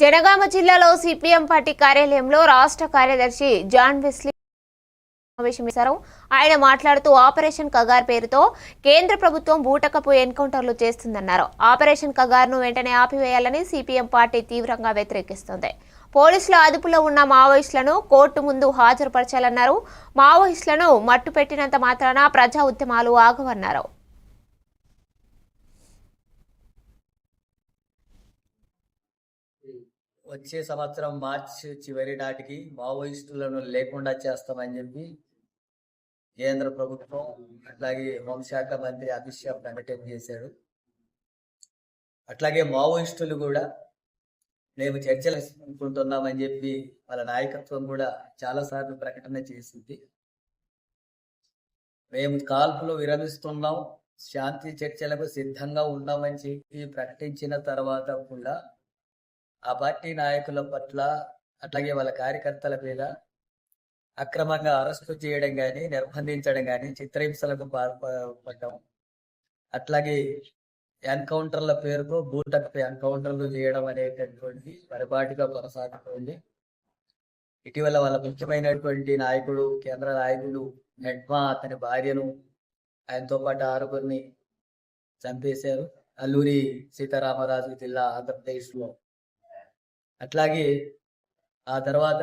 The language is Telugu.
జనగామ జిల్లాలో సిపిఎం పార్టీ కార్యాలయంలో రాష్ట్ర కార్యదర్శి జాన్ వెస్లీ సమావేశమేశారు ఆయన మాట్లాడుతూ ఆపరేషన్ కగార్ పేరుతో కేంద్ర ప్రభుత్వం బూటకపు ఎన్కౌంటర్లు చేస్తుందన్నారు. ఆపరేషన్ కగార్ను వెంటనే ఆపివేయాలని సిపిఎం పార్టీ తీవ్రంగా వ్యతిరేకిస్తోంది. పోలీసుల అదుపులో ఉన్న మావోయిస్టులను కోర్టు ముందు హాజరుపరచాలన్నారు. మావోయిస్టులను మట్టు పెట్టినంత మాత్రాన ప్రజా ఉద్యమాలు ఆగవన్నారు. వచ్చే సంవత్సరం మార్చ్ చివరి నాటికి మావోయిస్టులను లేకుండా చేస్తామని చెప్పి కేంద్ర ప్రభుత్వం అట్లాగే హోంశాఖ మంత్రి అమిత్ షా ప్రకటన చేశాడు. అట్లాగే మావోయిస్టులు కూడా మేము చర్చలుకుంటున్నామని చెప్పి వాళ్ళ నాయకత్వం కూడా చాలాసార్లు ప్రకటన చేసింది. మేము కాల్పులు విరమిస్తున్నాం శాంతి చర్చలకు సిద్ధంగా ఉన్నామని చెప్పి ప్రకటించిన తర్వాత కూడా ఆ పార్టీ నాయకుల పట్ల అట్లాగే వాళ్ళ కార్యకర్తల మీద అక్రమంగా అరెస్టు చేయడం కానీ నిర్బంధించడం కానీ చిత్రహింసలకు పాల్పడటం అట్లాగే ఎన్కౌంటర్ల పేరుతో బూటక్ ఎన్కౌంటర్లు చేయడం అనేటటువంటి పరిపాటిగా కొనసాగుతుంది. ఇటీవల వాళ్ళ ముఖ్యమైనటువంటి నాయకుడు కేంద్ర నాయకుడు నెడ్మా అతని భార్యను ఆయనతో పాటు ఆరుగురిని చంపేశారు. అల్లూరి సీతారామరాజు జిల్లా ఆంధ్రప్రదేశ్లో. అట్లాగే ఆ తర్వాత